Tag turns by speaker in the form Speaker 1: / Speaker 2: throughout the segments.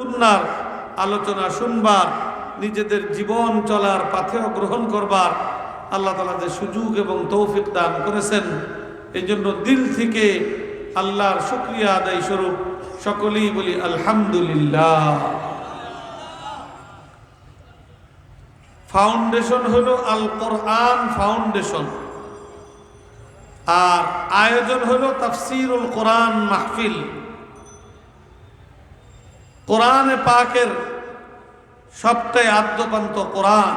Speaker 1: সুন্নার আলোচনা শুনবার, নিজেদের জীবন চলার পাথেও গ্রহণ করবার আল্লাহ তালা যে সুযোগ এবং তৌফিক দান করেছেন। এই জন্য দিল থেকে আল্লাহর শুক্রিয়া আদায় স্বরূপ সকলেই বলি আলহামদুলিল্লাহ। ফাউন্ডেশন হলো আল কোরআন ফাউন্ডেশন। আর আয়োজন হলো তাফসিরুল কোরআন মাহফিল। কোরআনে পাকের সবটাই আদ্যপান্ত কোরআন।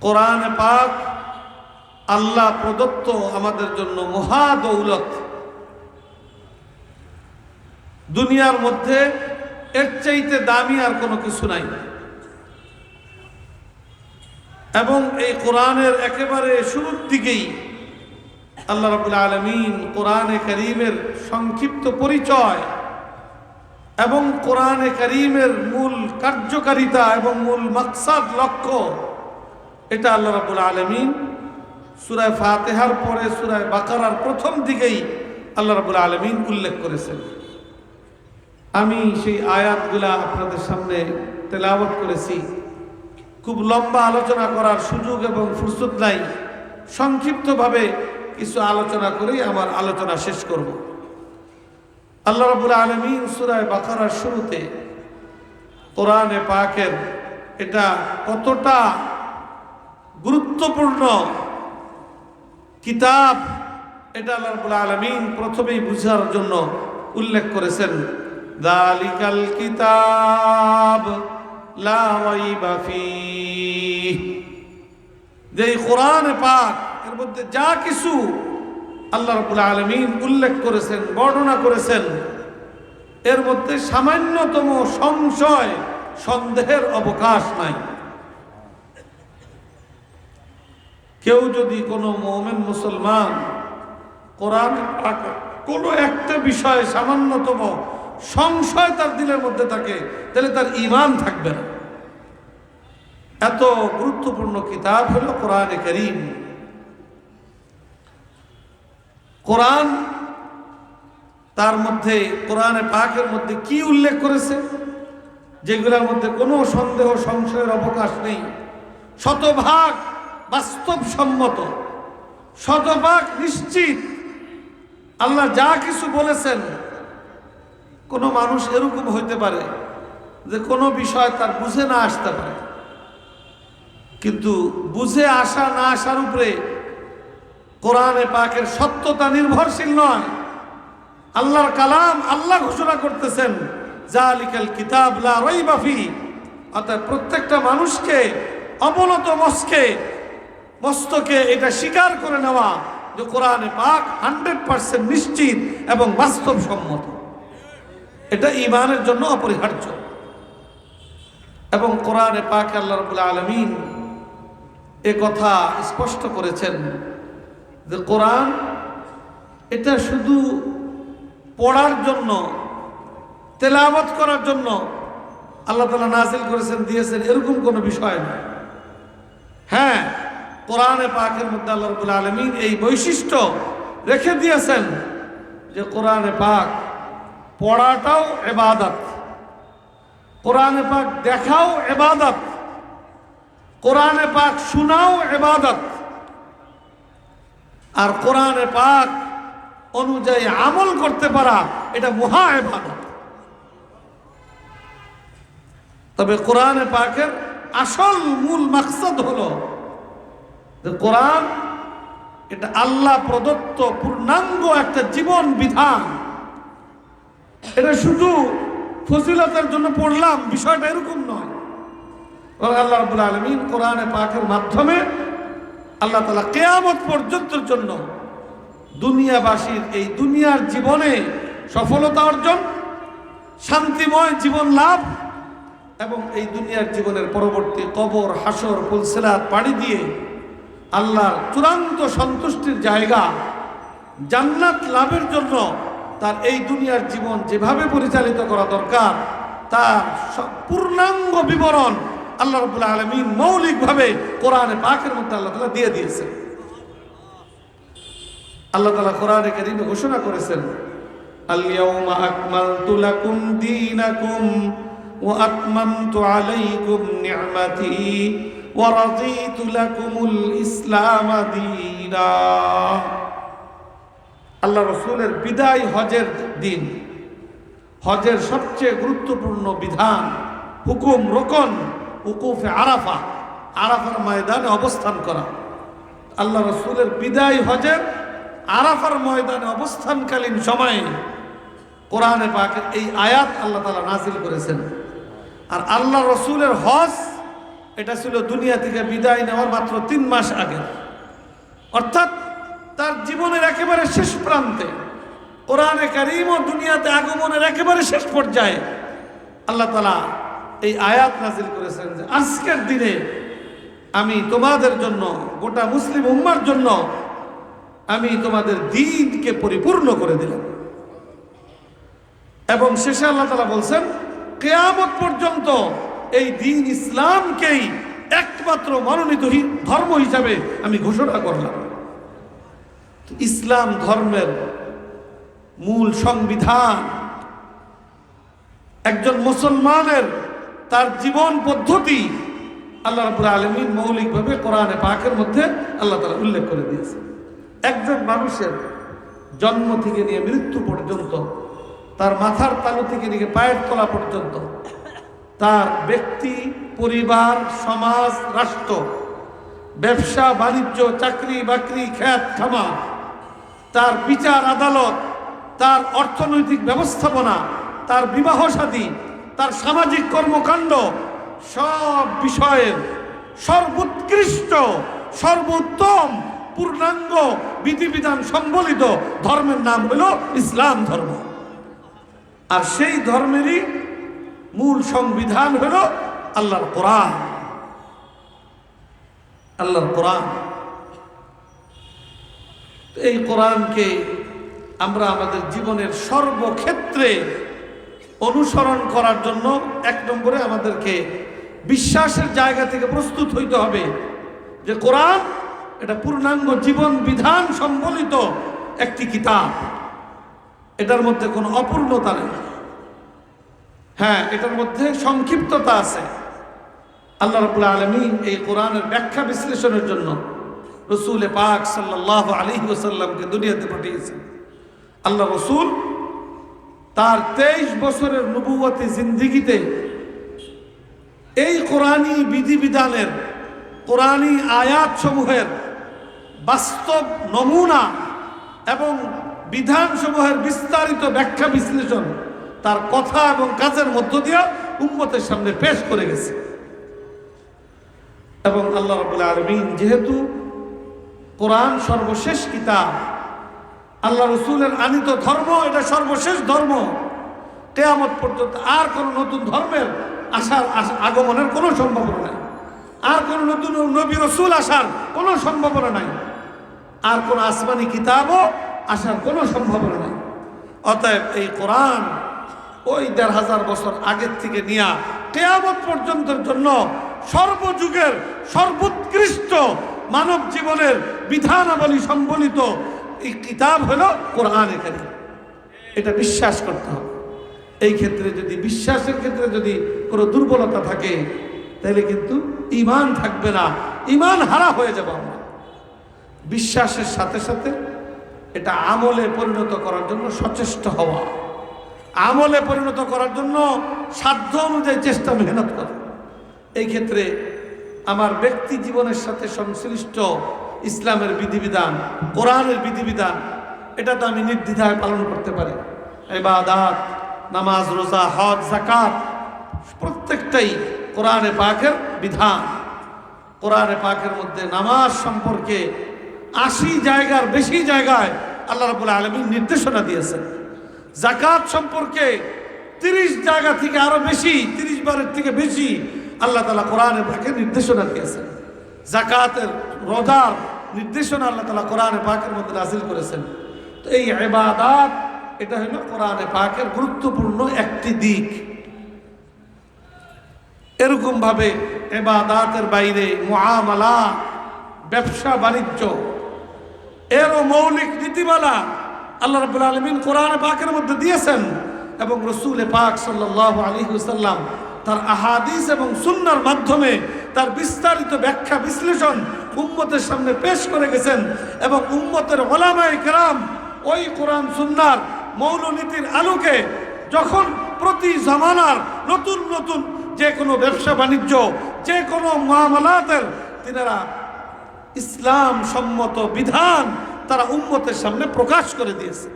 Speaker 1: কোরআনে পাক আল্লাহ প্রদত্ত আমাদের জন্য মহা দৌলত। দুনিয়ার মধ্যে এর চাইতে দামি আর কোনো কিছু নাই। এবং এই কোরআনের একেবারে শুরুর দিকেই আল্লাহ রাবুল আলমিন কোরআনে করিমের সংক্ষিপ্ত পরিচয় এবং কোরআনে করিমের মূল কার্যকারিতা এবং মূল মাকসাদ, লক্ষ্য, এটা আল্লাহ রাবুল আলমিন সুরায় ফাতেহার পরে সুরায় বাকারার প্রথম দিকেই আল্লাহ রাবুল আলমিন উল্লেখ করেছেন। আমি সেই আয়াতগুলা আপনাদের সামনে তেলাওয়াত করেছি। খুব লম্বা আলোচনা করার সুযোগ এবং ফুরসত নাই। সংক্ষিপ্তভাবে কিছু আলোচনা করেই আমার আলোচনা শেষ করব। আল্লাহ রাবুল আলমিন সুরায় বাকারার শুরুতে কোরআনে পাকের এটা কতটা গুরুত্বপূর্ণ কিতাব এটা আল্লাহ রাবুল আলমিন প্রথমেই বুঝার জন্য উল্লেখ করেছেন, দালিকাল কিতাব যে কোরআন পাক, এর মধ্যে যা কিছু আল্লাহ রাব্বুল আলামিন উল্লেখ করেছেন, বর্ণনা করেছেন। এর মধ্যে সামান্যতম সংশয়, সন্দেহের অবকাশ নাই। কেউ যদি কোনো মোমেন মুসলমান, কোরআন কোনো একটা বিষয়ে সামান্যতম সংশয় তার দিলের মধ্যে থাকে, তাহলে তার ইমান থাকবে না। এত গুরুত্বপূর্ণ কিতাব হলো কোরআনে করিম। কোরআন তার মধ্যে, কোরআনে পাকের মধ্যে কি উল্লেখ করেছে? যেগুলোর মধ্যে কোনো সন্দেহ, সংশয়ের অবকাশ নেই। শতভাগ বাস্তবসম্মত, শতভাগ নিশ্চিত। আল্লাহ যা কিছু বলেছেন, কোনো মানুষ এরকম হইতে পারে যে কোনো বিষয় তার বুঝে না আসতে পারে। কিন্তু বুঝে আসা না আসার উপরে কোরআনে পাকের সত্যতা নির্ভরশীল নয়। আল্লাহর কালাম আল্লাহ ঘোষণা করতেছেন জালিকাল কিতাব লা অর্থাৎ প্রত্যেকটা মানুষকে অবনত মস্কে, মস্তকে এটা স্বীকার করে নেওয়া যে কোরআনে পাক হান্ড্রেড পার্সেন্ট নিশ্চিত এবং বাস্তবসম্মত। এটা ইমানের জন্য অপরিহার্য। এবং কোরআনে পাক আল্লাহ রবুল্লা আলমিন এ কথা স্পষ্ট করেছেন যে কোরআন, এটা শুধু পড়ার জন্য, তেলাওয়াত করার জন্য আল্লাহ তালা নাজিল করেছেন, দিয়েছেন, এরকম কোনো বিষয় না হ্যাঁ কোরআনে পাকের মধ্যে আল্লাহ আলমিন এই বৈশিষ্ট্য রেখে দিয়েছেন যে কোরআনে পাক পড়াটাও এবাদত কোরআনে পাক দেখাও এবাদত কোরআনে পাক শোনাও এবাদত আর কোরআনে পাক অনুযায়ী আমল করতে পারা, এটা মহা এবাদত তবে কোরআনে পাকের আসল মূল মাকসাদ হলো যে কোরআন এটা আল্লাহ প্রদত্ত পূর্ণাঙ্গ একটা জীবন বিধান। এটা শুধু ফজিলতের জন্য পড়লাম, বিষয়টা এরকম নয়। আল্লাহ রবুল আলমিন কোরআনে পাকের মাধ্যমে আল্লাহ তালা কেয়ামত পর্যন্তের জন্য দুনিয়াবাসীর এই দুনিয়ার জীবনে সফলতা অর্জন, শান্তিময় জীবন লাভ এবং এই দুনিয়ার জীবনের পরবর্তী কবর হাসর ফুলসেলাত, পাড়ি দিয়ে আল্লাহর চূড়ান্ত সন্তুষ্টির জায়গা জান্নাত লাভের জন্য তার এই দুনিয়ার জীবন যেভাবে পরিচালিত করা দরকার, তার পূর্ণাঙ্গ বিবরণ আল্লাহ রবুল্লা আলমিন মৌলিকভাবে কোরআনে পাকের মধ্যে আল্লাহ তালা দিয়ে দিয়েছেন আল্লাহ তালা কোরআনে কারিমে ঘোষণা করেছেন اليوم أكملت لكم دينكم وأتممت عليكم نعمتي ورضيت لكم الإسلام دينا আল্লাহ রসুলের বিদায় হজের দিন হজের সবচেয়ে গুরুত্বপূর্ণ বিধান হুকুম রোকন উকুফে আরাফা, আরাফার ময়দানে অবস্থান করা। আল্লাহ রসুলের বিদায় হজের আরাফার ময়দানে অবস্থানকালীন সময়ে কোরআনে পাকের এই আয়াত আল্লাহ তালা নাজিল করেছেন। আর আল্লাহ রসুলের হজ, এটা ছিল দুনিয়া থেকে বিদায় নেওয়ার মাত্র তিন মাস আগে। অর্থাৎ তার জীবনের একেবারে শেষ প্রান্তে, কোরআনে কারিম ও দুনিয়াতে আগমনের একেবারে শেষ পর্যায়ে আল্লাহ তালা এই আয়াত নাজিল করেছেন যে আজকের দিনে আমি তোমাদের জন্য, গোটা মুসলিম উম্মার জন্য আমি তোমাদের দিনকে পরিপূর্ণ করে দিলাম। এবং শেষে আল্লাহ তালা বলছেন, কেয়ামত পর্যন্ত এই দিন ইসলামকেই একমাত্র মনোনীত ধর্ম হিসাবে আমি ঘোষণা করলাম। ইসলাম ধর্মের মূল সংবিধান একজন মুসলমানের তার জীবন পদ্ধতি আল্লাহ রাবুল আলমিন মৌলিকভাবে কোরআনে পাকের মধ্যে আল্লাহ তালা উল্লেখ করে দিয়েছে একজন মানুষের জন্ম থেকে নিয়ে মৃত্যু পর্যন্ত, তার মাথার তালু থেকে নিয়ে পায়ের তলা পর্যন্ত, তার ব্যক্তি, পরিবার, সমাজ, রাষ্ট্র, ব্যবসা, বাণিজ্য, চাকরি, বাকরি, খ্যাত খামা তার বিচার আদালত, তার অর্থনৈতিক ব্যবস্থাপনা, তার বিবাহ সাদী তার সামাজিক কর্মকাণ্ড সব বিষয়ের সর্বোৎকৃষ্ট, সর্বোত্তম পূর্ণাঙ্গ বিধিবিধান সম্বলিত ধর্মের নাম হলো ইসলাম ধর্ম। আর সেই ধর্মেরই মূল সংবিধান হলো আল্লাহর কোরআন। আল্লাহর কোরআন। এই কোরআনকে আমরা আমাদের জীবনের সর্বক্ষেত্রে অনুসরণ করার জন্য এক নম্বরে আমাদেরকে বিশ্বাসের জায়গা থেকে প্রস্তুত হইতে হবে যে কোরআন এটা পূর্ণাঙ্গ জীবন বিধান সম্বলিত একটি কিতাব। এটার মধ্যে কোনো অপূর্ণতা নেই। হ্যাঁ এটার মধ্যে সংক্ষিপ্ততা আছে। আল্লাহ রবুল্লা আলমিন এই কোরআনের ব্যাখ্যা বিশ্লেষণের জন্য রসুল পাক সাল্লাহ আলী ওসাল্লামকে দুনিয়াতে পাঠিয়েছেন। আল্লাহ রসুল তার তেইশ বছরের নবুয়তী জিন্দিগিতে এই কোরআনী বিধিবিধানের আয়াত সমূহের বাস্তব নমুনা এবং বিধানসমূহের বিস্তারিত ব্যাখ্যা বিশ্লেষণ তার কথা এবং কাজের মধ্য দিয়ে উম্মতের সামনে পেশ করে গেছে। এবং আল্লাহ রবুল্লা আলমিন যেহেতু কোরআন সর্বশেষ কিতাব আল্লাহ রসুলের আনিত ধর্ম, এটা সর্বশেষ ধর্ম। তেয়ামত পর্যন্ত আর কোনো নতুন ধর্মের আসার আগমনের কোনো সম্ভাবনা নাই। আর কোনো নতুন নবী রসুল আসার কোনো সম্ভাবনা নাই। আর কোনো আসমানি কিতাবও আসার কোনো সম্ভাবনা নাই। অতএব এই কোরআন ওই দেড় হাজার বছর আগের থেকে নিয়ে কেয়ামত পর্যন্তের জন্য সর্বযুগের সর্বোৎকৃষ্ট মানব জীবনের বিধানাবলী সম্বলিত এই কিতাব হলো কোরআন এখানে এটা বিশ্বাস করতে হবে। এই ক্ষেত্রে যদি বিশ্বাসের ক্ষেত্রে যদি কোনো দুর্বলতা থাকে, তাহলে কিন্তু ইমান থাকবে না। ইমান হারা হয়ে যাবে আমরা। বিশ্বাসের সাথে সাথে এটা আমলে পরিণত করার জন্য সচেষ্ট হওয়া। আমলে পরিণত করার জন্য সাধ্য অনুযায়ী চেষ্টা মেহনত করা। এই ক্ষেত্রে আমার ব্যক্তি জীবনের সাথে সংশ্লিষ্ট ইসলামের বিধিবিধান, কোরআনের বিধিবিধান, এটা তো আমি নির্দ্বিধায় পালন করতে পারি। এবাদাত নামাজ, রোজা, হজ জাকাত প্রত্যেকটাই কোরআনে পাকের বিধান। কোরআনে পাকের মধ্যে নামাজ সম্পর্কে আশি জায়গার বেশি জায়গায় আল্লাহ রাবুল আলমীর নির্দেশনা দিয়েছেন। জাকাত সম্পর্কে তিরিশ জায়গা থেকে আরও বেশি, তিরিশ বারের থেকে বেশি আল্লাহ তালা কোরআনে পাকে নির্দেশনা দিয়েছেন। জাকাতের রোজার নির্দেশনা আল্লাহ তালা কোরআনে পাকের মধ্যে নাজিল করেছেন। তো এই এবাদাত এটা হলো কোরআনে পাকের গুরুত্বপূর্ণ একটি দিক। এরকম ভাবে এবাদাতের বাইরে মুআমালা, ব্যবসা, বাণিজ্য, এরও মৌলিক নীতিমালা আল্লাহ রাবুল আলমিন কোরআনে পাকের মধ্যে দিয়েছেন এবং রসুল পাক সাল্লাহ আলী সাল্লাম তার আহাদিস এবং সুন্নার মাধ্যমে তার বিস্তারিত ব্যাখ্যা বিশ্লেষণ উম্মতের সামনে পেশ করে গেছেন এবং উম্মতের ওলামায় কেরাম ওই কোরআন সুন্নার মৌলনীতির আলোকে যখন প্রতি জামানার নতুন নতুন যে কোনো ব্যবসা বাণিজ্য, যে কোনো মামলাতের তিনারা ইসলাম সম্মত বিধান তারা উম্মতের সামনে প্রকাশ করে দিয়েছে।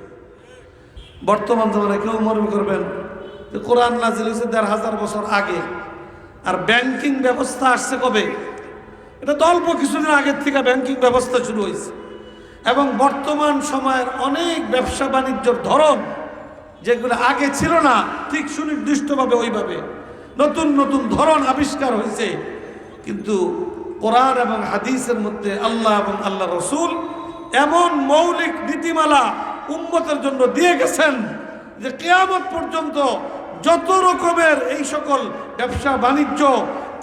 Speaker 1: বর্তমান জমানায় কেউ মনে করবেন কোরআন নাজিল হয়েছে দেড় হাজার বছর আগে। আর ব্যাংকিং ব্যবস্থা আসছে কবে? এটা তো অল্প কিছুদিন আগের থেকে ব্যাংকিং ব্যবস্থা শুরু হয়েছে। এবং বর্তমান সময়ের অনেক ব্যবসা বাণিজ্যর ধরন যেগুলো আগে ছিল না, ঠিক সুনির্দিষ্টভাবে ওইভাবে। নতুন নতুন ধরন আবিষ্কার হয়েছে। কিন্তু কোরআন এবং হাদিসের মধ্যে আল্লাহ এবং আল্লাহ রসুল এমন মৌলিক নীতিমালা উম্মতের জন্য দিয়ে গেছেন যে কেয়ামত পর্যন্ত যত রকমের এই সকল ব্যবসা বাণিজ্য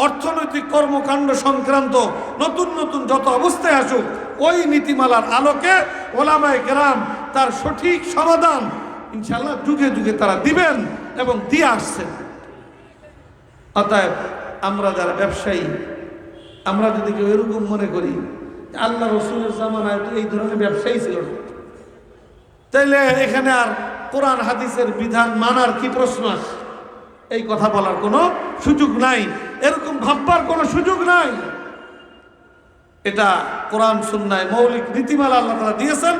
Speaker 1: অর্থনৈতিক কর্মকাণ্ড সংক্রান্ত নতুন নতুন যত অবস্থায় আসুক, ওই নীতিমালার আলোকে ওলামায় গ্রাম তার সঠিক সমাধান ইনশাল্লাহ যুগে যুগে তারা দিবেন এবং দিয়ে আসছেন। অতএব আমরা যারা ব্যবসায়ী, আমরা যদি কেউ এরকম মনে করি আল্লাহ রসুলের জামানায় তো এই ধরনের ব্যবসায়ী ছিল না। তাইলে এখানে আর কোরআন হাদিসের বিধান মানার কি প্রশ্ন এই কথা বলার কোনো সুযোগ নাই। এরকম ভাববার কোনো সুযোগ নাই। এটা কোরআন, সুন্নায় মৌলিক নীতিমালা আল্লাহ তারা দিয়েছেন।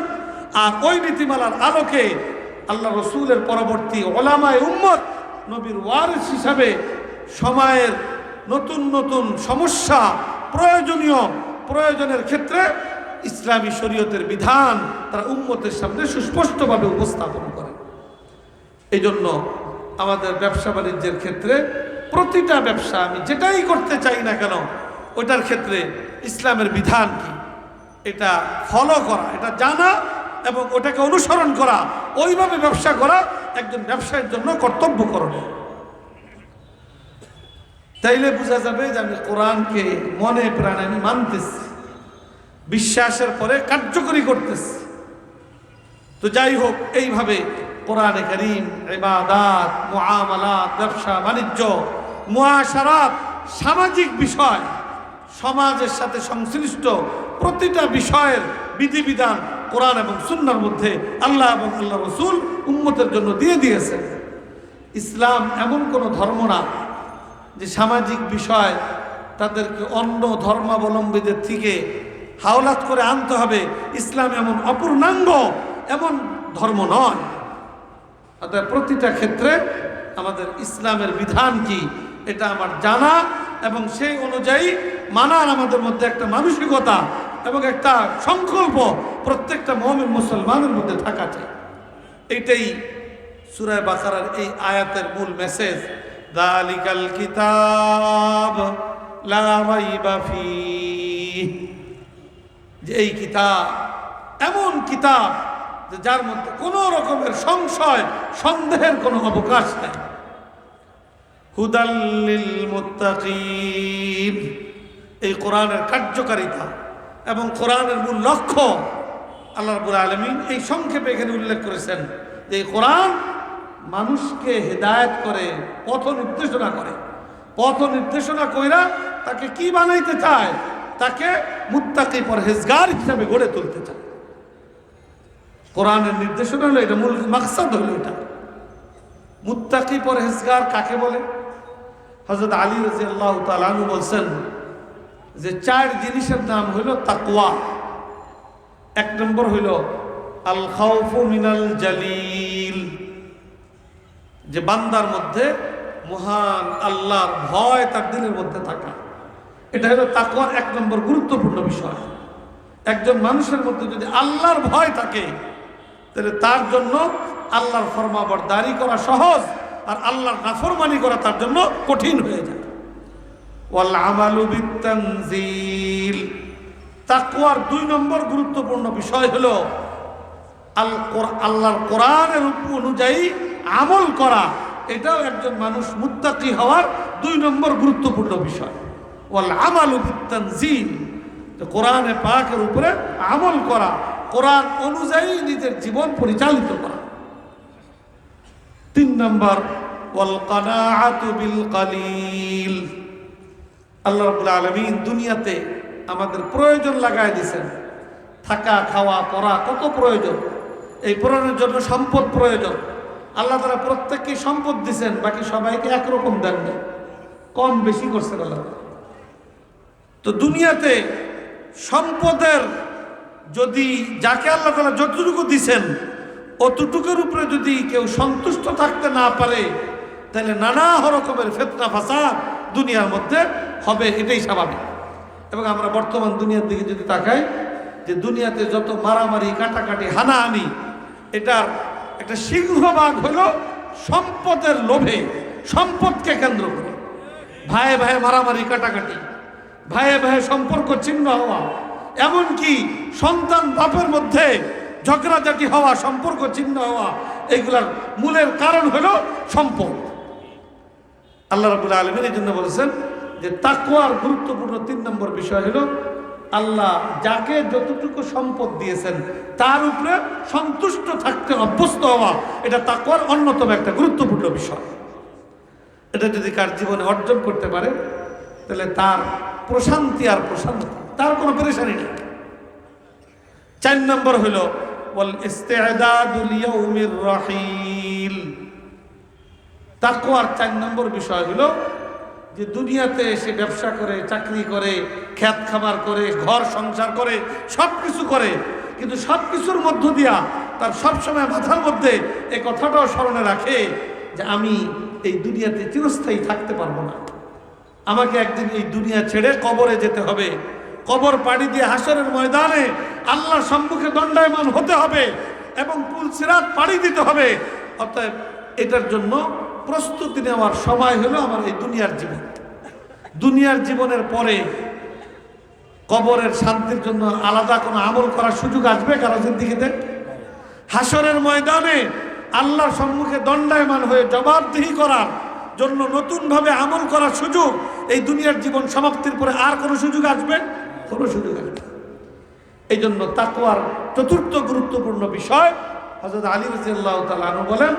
Speaker 1: আর ওই নীতিমালার আলোকে আল্লাহ রসুলের পরবর্তী ওলামায় উম্মত নবীর ওয়ারিস হিসাবে সময়ের নতুন নতুন সমস্যা, প্রয়োজনীয়, প্রয়োজনের ক্ষেত্রে ইসলামী শরীয়তের বিধান তারা উম্মতের সামনে সুস্পষ্টভাবে উপস্থাপন করে। এই জন্য আমাদের ব্যবসা বাণিজ্যের ক্ষেত্রে প্রতিটা ব্যবসা আমি যেটাই করতে চাই না কেন, ওটার ক্ষেত্রে ইসলামের বিধান কি? এটা ফলো করা, এটা জানা এবং ওটাকে অনুসরণ করা, ওইভাবে ব্যবসা করা একজন ব্যবসায়ের জন্য কর্তব্য করণীয় তাইলে বোঝা যাবে যে আমি কোরআনকে মনে প্রাণে আমি মানতেছি, বিশ্বাসের পরে কার্যকরী করতেছি। তো যাই হোক, এইভাবে কোরআনে করিম, ইবাদাত, মুআমালাত, ব্যবসা, বাণিজ্য, মুআশারাত, সামাজিক বিষয়, সমাজের সাথে সংশ্লিষ্ট প্রতিটা বিষয়ের বিধিবিধান কোরআন এবং সুন্নার মধ্যে আল্লাহ এবং আল্লাহ রসুল উম্মতের জন্য দিয়ে দিয়েছে ইসলাম এমন কোনো ধর্ম না যে সামাজিক বিষয় তাদেরকে অন্য ধর্মাবলম্বীদের থেকে হাওলাত করে আনতে হবে। ইসলাম এমন অপূর্ণাঙ্গ, এমন ধর্ম নয়। অর্থাৎ প্রতিটা ক্ষেত্রে আমাদের ইসলামের বিধান কি, এটা আমার জানা এবং সেই অনুযায়ী মানার আমাদের মধ্যে একটা মানসিকতা এবং একটা সংকল্প প্রত্যেকটা মমিন মুসলমানের মধ্যে থাকা চাই। এইটাই সুরায় বাকারার এই আয়াতের মূল মেসেজ দালিকাল কিতাব যে এই কিতাব, এমন কিতাব যার মধ্যে কোনো রকমের সংশয়, সন্দেহের কোনো অবকাশ নেই। হুদাল্লিল এই কোরআনের কার্যকারিতা এবং কোরআনের মূল লক্ষ্য আল্লাহ রাব্বুল আলামিন এই সংক্ষেপে এখানে উল্লেখ করেছেন যে এই কোরআন মানুষকে হেদায়ত করে, পথ নির্দেশনা করে। পথ নির্দেশনা কইরা তাকে কি বানাইতে চায়? তাকে মুত্তাকি পরহেজগার হিসাবে গড়ে তুলতে চায়। কোরআনের নির্দেশনা হলো এটা, মূল মাকসাদ হলো এটা। মুত্তাকি পরহেজগার কাকে বলে? হজরত আলী রাজি আল্লাহ তালু বলছেন যে চার জিনিসের নাম হইল তাকুয়া এক নম্বর হইল আল খাউফু মিনাল জালিল। যে বান্দার মধ্যে মহান আল্লাহর ভয় তার দিলের মধ্যে থাকা। এটা হলো তাকুয়ার এক নম্বর গুরুত্বপূর্ণ বিষয়। একজন মানুষের মধ্যে যদি আল্লাহর ভয় থাকে তাহলে তার জন্য আল্লাহর ফরমাবর দাঁড়ি করা সহজ আর আল্লাহর নাফরমানি করা তার জন্য কঠিন হয়ে যায়। ওয়াল আমালু বিত্তানজিল। তাকওয়ার দুই নম্বর গুরুত্বপূর্ণ বিষয় হলো আল আল্লাহর কোরআনের অনুযায়ী আমল করা, এটাও একজন মানুষ মুত্তাকি হওয়ার দুই নম্বর গুরুত্বপূর্ণ বিষয়। ওয়াল আমালু বিত্তানজিল। যে কোরআনে পাকের উপরে আমল করা কোরআন অনুযায়ী নিজের জীবন পরিচালিত করা। তিন নম্বর আল্লাহ রাব্বুল আলামিন দুনিয়াতে আমাদের প্রয়োজন লাগায় দিয়েছেন। থাকা, খাওয়া, পড়া, কত প্রয়োজন। এই পূরণের জন্য সম্পদ প্রয়োজন। আল্লাহ তারা প্রত্যেককে সম্পদ দিছেন বাকি সবাইকে একরকম দেন না কম, বেশি করছেন আল্লাহ তো দুনিয়াতে সম্পদের যদি যাকে আল্লাহ তালা যতটুকু দিছেন, অতটুকুর উপরে যদি কেউ সন্তুষ্ট থাকতে না পারে, তাহলে নানা রকমের ফেতনা, ফাসাদ দুনিয়ার মধ্যে হবে, এটাই স্বাভাবিক। এবং আমরা বর্তমান দুনিয়ার দিকে যদি তাকাই, যে দুনিয়াতে যত মারামারি, কাটাকাটি, হানাহানি, এটার একটা সিংহভাগ হল সম্পদের লোভে, সম্পদকে কেন্দ্র করে। ভাইয়ে ভাইয়ে মারামারি, কাটাকাটি, ভাইয়ে ভাইয়ে সম্পর্ক ছিন্ন হওয়া এমনকি সন্তান বাপের মধ্যে ঝগড়াঝাটি হওয়া, সম্পর্ক ছিন্ন হওয়া, এগুলার মূলের কারণ হলো সম্পদ। আল্লাহ রাবুল আলমের এই জন্য বলেছেন যে তাকুয়ার গুরুত্বপূর্ণ তিন নম্বর বিষয় হলো আল্লাহ যাকে যতটুকু সম্পদ দিয়েছেন, তার উপরে সন্তুষ্ট থাকতে অভ্যস্ত হওয়া, এটা তাকুয়ার অন্যতম একটা গুরুত্বপূর্ণ বিষয়। এটা যদি কার জীবনে অর্জন করতে পারে, তাহলে তার প্রশান্তি আর প্রশান্তি তার কোনো পরেশানি নেই। চার নম্বর হলো বল ইস্তেদাদুল ইয়াউমির রাহিল। তাকওয়ার চার নম্বর বিষয় হলো যে দুনিয়াতে এসে ব্যবসা করে, চাকরি করে, খ্যাত খামার করে, ঘর সংসার করে সব কিছু করে। কিন্তু সব কিছুর মধ্য দিয়া তার সবসময় মাথার মধ্যে এই কথাটাও স্মরণে রাখে যে আমি এই দুনিয়াতে চিরস্থায়ী থাকতে পারব না। আমাকে একদিন এই দুনিয়া ছেড়ে কবরে যেতে হবে। কবর পাড়ি দিয়ে হাসরের ময়দানে আল্লাহর সম্মুখে দণ্ডায়মান হতে হবে এবং পুলসিরাত পাড়ি দিতে হবে। অতএব এটার জন্য প্রস্তুতি নেওয়ার সময় হলো আমার এই দুনিয়ার জীবন। দুনিয়ার জীবনের পরে কবরের শান্তির জন্য আলাদা কোনো আমল করার সুযোগ আসবে কারও জিন্দিগিতে? হাসরের ময়দানে আল্লাহর সম্মুখে দণ্ডায়মান হয়ে জবাবদিহি করার জন্য নতুনভাবে আমল করার সুযোগ এই দুনিয়ার জীবন সমাপ্তির পরে আর কোনো সুযোগ আসবে? কোনো সুযোগ আসবে। এই জন্য তাকুয়ার চতুর্থ গুরুত্বপূর্ণ বিষয় হজরত আলী রাজিয়াল্লাহ তালু বলেন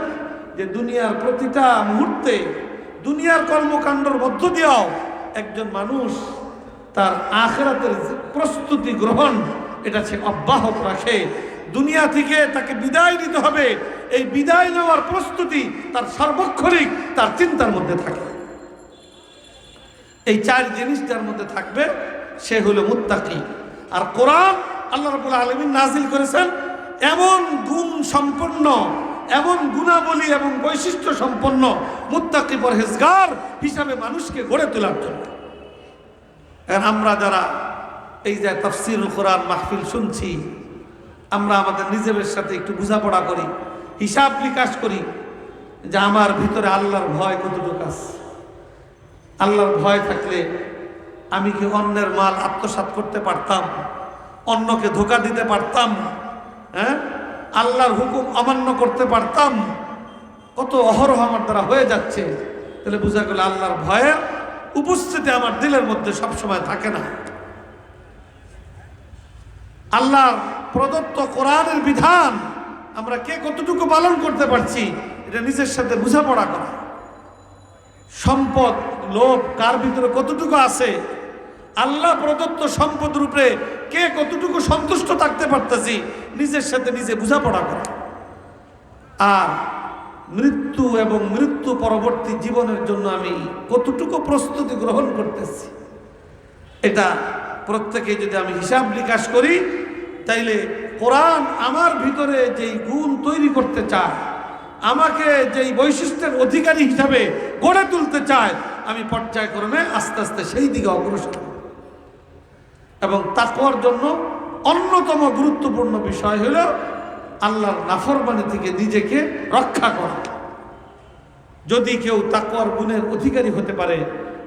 Speaker 1: যে দুনিয়ার প্রতিটা মুহূর্তে দুনিয়ার কর্মকাণ্ডর মধ্য দিয়েও একজন মানুষ তার আখেরাতের প্রস্তুতি গ্রহণ, এটা সে অব্যাহত রাখে। দুনিয়া থেকে তাকে বিদায় নিতে হবে। এই বিদায় নেওয়ার প্রস্তুতি তার সার্বক্ষণিক, তার চিন্তার মধ্যে থাকে। এই চার জিনিস যার মধ্যে থাকবে সে হলো মুত্তাকি। আর কোরআন আল্লাহ রাবুল আলমিন নাজিল করেছেন এমন গুণ সম্পন্ন, এমন গুণাবলী এবং বৈশিষ্ট্য সম্পন্ন মুত্তাকি পরহেজগার হিসাবে মানুষকে গড়ে তোলার জন্য। আমরা যারা এই যে তফসিরুল কোরআন মাহফিল শুনছি, আমরা আমাদের নিজেদের সাথে একটু বোঝাপড়া করি, হিসাব বিকাশ করি যে আমার ভিতরে আল্লাহর ভয় কতটুকু আছে? আল্লাহর ভয় থাকলে আমি কি অন্যের মাল আত্মসাৎ করতে পারতাম? অন্যকে ধোকা দিতে পারতাম? হ্যাঁ? আল্লাহর হুকুম অমান্য করতে পারতাম? কত অহরহ আমার দ্বারা হয়ে যাচ্ছে। তাহলে বোঝা গেল আল্লাহর ভয়ের উপস্থিতি আমার দিলের মধ্যে সবসময় থাকে না। আল্লাহর প্রদত্ত কোরআনের বিধান আমরা কে কতটুকু পালন করতে পারছি, এটা নিজের সাথে বোঝাপড়া করা। সম্পদ, লোভ, কার ভিতরে কতটুকু আছে আল্লাহ প্রদত্ত সম্পদ রূপে কে কতটুকু সন্তুষ্ট থাকতে পারতেছি, নিজের সাথে নিজে বোঝাপড়া করা আর মৃত্যু এবং মৃত্যু পরবর্তী জীবনের জন্য আমি কতটুকু প্রস্তুতি গ্রহণ করতেছি, এটা প্রত্যেকে যদি আমি হিসাব নিকাশ করি, তাইলে কোরআন আমার ভিতরে যেই গুণ তৈরি করতে চায়, আমাকে যেই বৈশিষ্ট্যের অধিকারী হিসাবে গড়ে তুলতে চায়, আমি পর্যায়ক্রমে আস্তে আস্তে সেই দিকে অগ্রসর। এবং তাকওয়ার জন্য অন্যতম গুরুত্বপূর্ণ বিষয় হলো আল্লাহর নাফরমানি থেকে নিজেকে রক্ষা করা। যদি কেউ তাকওয়ার গুণের অধিকারী হতে পারে,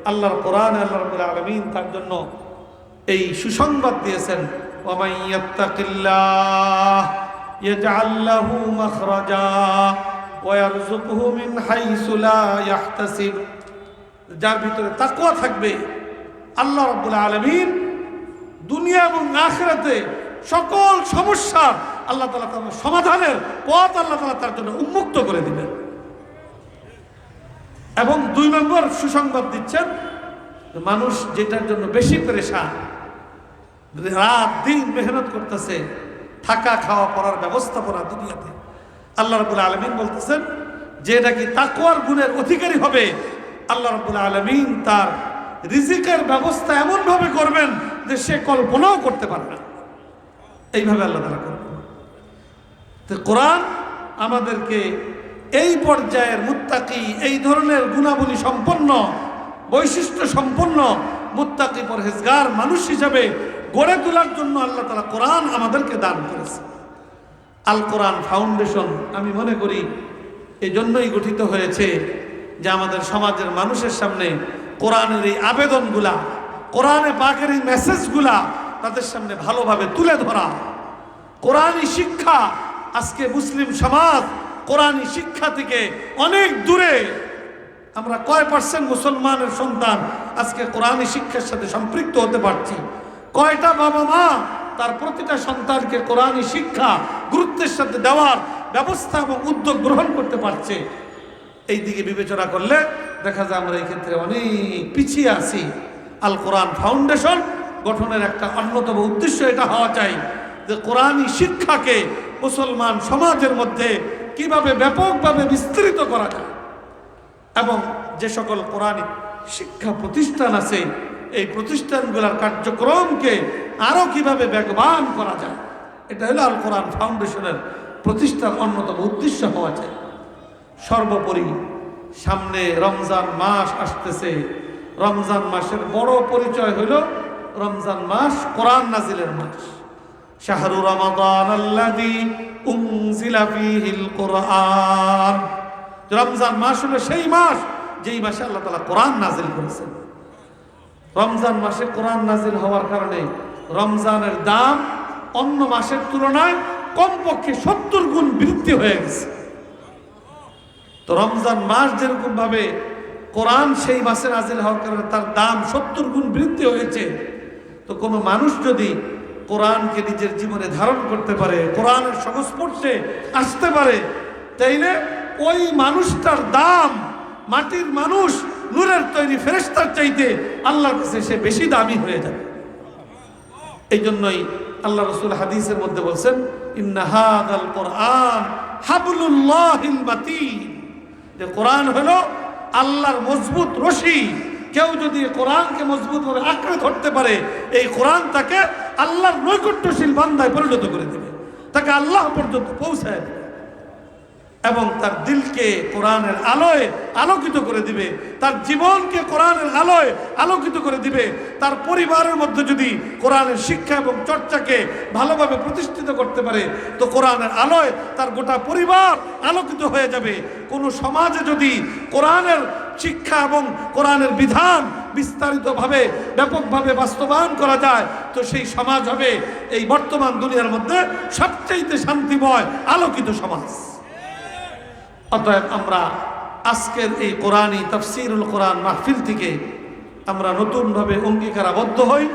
Speaker 1: আল্লাহর কোরআন আল্লাহ আলামিন তার জন্য এই সুসংবাদ দিয়েছেন যার ভিতরে তাকওয়া থাকবে, আল্লাহ রাব্বুল আলামিন দুনিয়া এবং আখিরাতে সকল সমস্যার আল্লাহ তালা তার সমাধানের পথ আল্লাহ তালা তার জন্য উন্মুক্ত করে দিবেন। এবং দুই নম্বর সুসংবাদ দিচ্ছেন মানুষ যেটার জন্য বেশি পেরেশান, রাত দিন মেহনত করতেছে, থাকা খাওয়া পড়ার ব্যবস্থাপনা দুনিয়াতে। আল্লাহ রবুল্লা আলমিন বলতেছেন, যে নাকি তাকুয়ার গুণের অধিকারী হবে, আল্লাহ রবুল্লা আলমিন তার রিজিকের ব্যবস্থা এমনভাবে করবেন সে কল্পনাও করতে পারে না। এইভাবে আল্লাহ তারা করবেন। তো কোরআন আমাদেরকে এই পর্যায়ের মুত্তাকি, এই ধরনের গুণাবলী সম্পন্ন, বৈশিষ্ট্য সম্পন্ন মুত্তাকি পরহেজগার মানুষ হিসাবে গড়ে তোলার জন্য আল্লাহ তালা কোরআন আমাদেরকে দান করেছে। আল কোরআন ফাউন্ডেশন আমি মনে করি এই জন্যই গঠিত হয়েছে যে আমাদের সমাজের মানুষের সামনে কোরআনের এই আবেদনগুলা কোরআনে পাকের এই মেসেজগুলা তাদের সামনে ভালোভাবে তুলে ধরা। কোরআনী শিক্ষা আজকে মুসলিম সমাজ কোরআনী শিক্ষা থেকে অনেক দূরে। আমরা কয় পার্সেন্ট মুসলমানের সন্তান আজকে কোরআনী শিক্ষার সাথে সম্পৃক্ত হতে পারছি? কয়টা বাবা মা তার প্রতিটা সন্তানকে কোরআনী শিক্ষা, গুরুত্বের সাথে দেওয়ার ব্যবস্থা এবং উদ্যোগ গ্রহণ করতে পারছে? এই দিকে বিবেচনা করলে দেখা যায় আমরা এই ক্ষেত্রে অনেক পিছিয়ে আছি। আল কোরআন ফাউন্ডেশন গঠনের একটা অন্যতম উদ্দেশ্য এটা হওয়া চাই যে কোরআনী শিক্ষাকে মুসলমান সমাজের মধ্যে কীভাবে ব্যাপকভাবে বিস্তৃত করা যায়। এবং যে সকল কোরআনী শিক্ষা প্রতিষ্ঠান আছে, এই প্রতিষ্ঠানগুলোর কার্যক্রমকে আরও কীভাবে বেগবান করা যায়, এটা হলো আল কোরআন ফাউন্ডেশনের প্রতিষ্ঠার অন্যতম উদ্দেশ্য হওয়া চাই। সর্বোপরি সামনে রমজান মাস আসতেছে রমজান মাসের বড় পরিচয় হইল রমজান মাস কোরআন নাজিলের মাস। শাহরু রমাদান আল্লাযী উনজিলা ফীহিল কোরআন। রমজান মাস হলো সেই মাস যেই মাসে আল্লাহ তাআলা কোরআন নাজিল করেছেন। রমজান মাসে কোরআন নাজিল হওয়ার কারণে রমজানের দাম অন্য মাসের তুলনায় কমপক্ষে সত্তর গুণ বৃদ্ধি হয়ে গেছে। তো রমজান মাস যেরকম ভাবে কোরআন সেই মাসে নাজিল হওয়ার কারণে তার দাম সত্তর গুণ বৃদ্ধি হয়েছে। তো কোনো মানুষ যদি কোরআনকে নিজের জীবনে ধারণ করতে পারে, কোরআনের সংস্পর্শে আসতে পারে, তাইলে ওই মানুষটার দাম মাটির মানুষ, নূরের তৈরি ফেরেস্তার চাইতে আল্লাহর কাছে সে বেশি দামি হয়ে যাবে। এই জন্যই আল্লাহ রসুল হাদিসের মধ্যে বলছেন ইন্নাহাদ আল কোরআন হাবলুল্লাহিল মাতিন যে কোরআন হলো আল্লাহর মজবুত রশি। কেউ যদি কোরআনকে মজবুত ভাবে আঁকড়ে ধরতে পারে, এই কোরআন তাকে আল্লাহর নৈকট্যশীল বান্ধায় পরিণত করে দেবে। তাকে আল্লাহ পর্যন্ত পৌঁছায় দেবে। এবং তার দিলকে কোরআনের আলোয় আলোকিত করে দিবে, তার জীবনকে কোরআনের আলোয় আলোকিত করে দিবে, তার পরিবারের মধ্যে যদি কোরআনের শিক্ষা এবং চর্চাকে ভালোভাবে প্রতিষ্ঠিত করতে পারে, তো কোরআনের আলোয় তার গোটা পরিবার আলোকিত হয়ে যাবে। কোনো সমাজে যদি কোরআনের শিক্ষা এবং কোরআনের বিধান বিস্তারিতভাবে, ব্যাপকভাবে বাস্তবায়ন করা যায়, তো সেই সমাজ হবে এই বর্তমান দুনিয়ার মধ্যে সবচাইতে শান্তিময়, আলোকিত সমাজ। অতএব আমরা আজকের এই কোরআনই তফসিরুল কোরআন মাহফিল থেকে আমরা নতুনভাবে অঙ্গীকার আবদ্ধ হই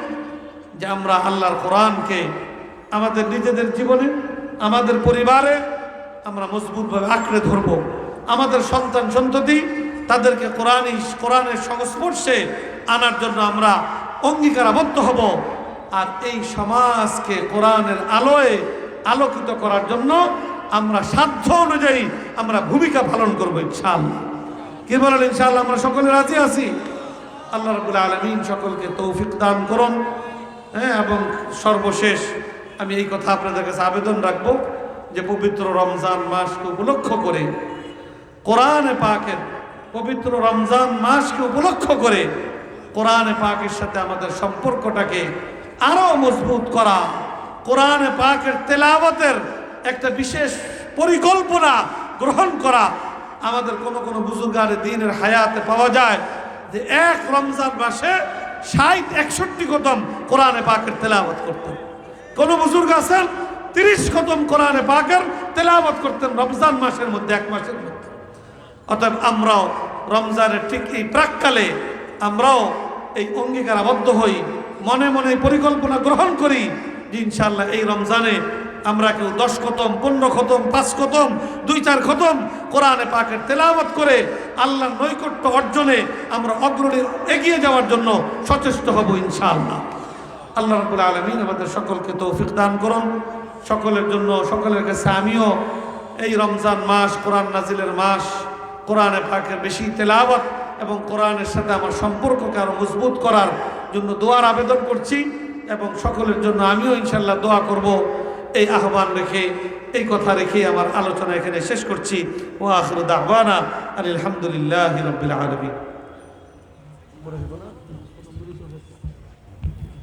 Speaker 1: যে আমরা আল্লাহর কোরআনকে আমাদের নিজেদের জীবনে, আমাদের পরিবারে আমরা মজবুতভাবে আঁকড়ে ধরব। আমাদের সন্তান সন্ততি তাদেরকে কোরআনই, কোরআনের সংস্পর্শে আনার জন্য আমরা অঙ্গীকার আবদ্ধ হব। আর এই সমাজকে কোরআনের আলোয় আলোকিত করার জন্য আমরা সাধ্য অনুযায়ী আমরা ভূমিকা পালন করব ইনশাআল্লাহ। কি বলেন ইনশাআল্লাহ, আমরা সকলে রাজি আছি? আল্লাহ রাবুল আলমিন সকলকে তৌফিক দান করুন। হ্যাঁ এবং সর্বশেষ আমি এই কথা আপনাদের কাছে আবেদন রাখব যে পবিত্র রমজান মাসকে উপলক্ষ করে, কোরআনে পাকের পবিত্র রমজান মাসকে উপলক্ষ করে, কোরআনে পাকের সাথে আমাদের সম্পর্কটাকে আরও মজবুত করা, কোরআনে পাকের তেলাওয়াতের একটা বিশেষ পরিকল্পনা গ্রহণ করা আমাদের কোনো কোনো বুজুর্গার দিনের হায়াতে পাওয়া যায় যে এক রমজান মাসে ষাট, একষট্টি কদম কোরআনে পাকের তেলাওয়াত করতেন। কোন বুজুর্গ আছেন, তিরিশ কদম কোরআনে পাকের তেলাওয়াত করতেন রমজান মাসের মধ্যে, এক মাসের মধ্যে। অতএব আমরাও রমজানের ঠিক এই প্রাককালে আমরাও এই অঙ্গীকার আবদ্ধ হই, মনে মনে পরিকল্পনা গ্রহণ করি ইনশাল্লাহ এই রমজানে আমরা কেউ দশ খতম, পনেরো খতম, পাঁচ খতম, দুই চার খতম, কোরআনে পাকের তেলাওয়াত করে আল্লাহর নৈকট্য অর্জনে আমরা অগ্রণী এগিয়ে যাওয়ার জন্য সচেষ্ট হব ইনশাআল্লাহ। আল্লাহ রাবুল আলমিন আমাদের সকলকে তৌফিক দান করুন। সকলের জন্য, সকলের কাছে আমিও এই রমজান মাস, কোরআন নাজিলের মাস, কোরআনে পাকের বেশি তেলাওয়াত এবং কোরআনের সাথে আমার সম্পর্ককে আরও মজবুত করার জন্য দোয়ার আবেদন করছি এবং সকলের জন্য আমিও ইনশাল্লাহ দোয়া করব। এই আহ্বান রেখে, এই কথা রেখে আমার আলোচনা এখানে শেষ করছি। ও আখরুদ আহ্বানা আলহামদুলিল্লাহ রবিল আলমী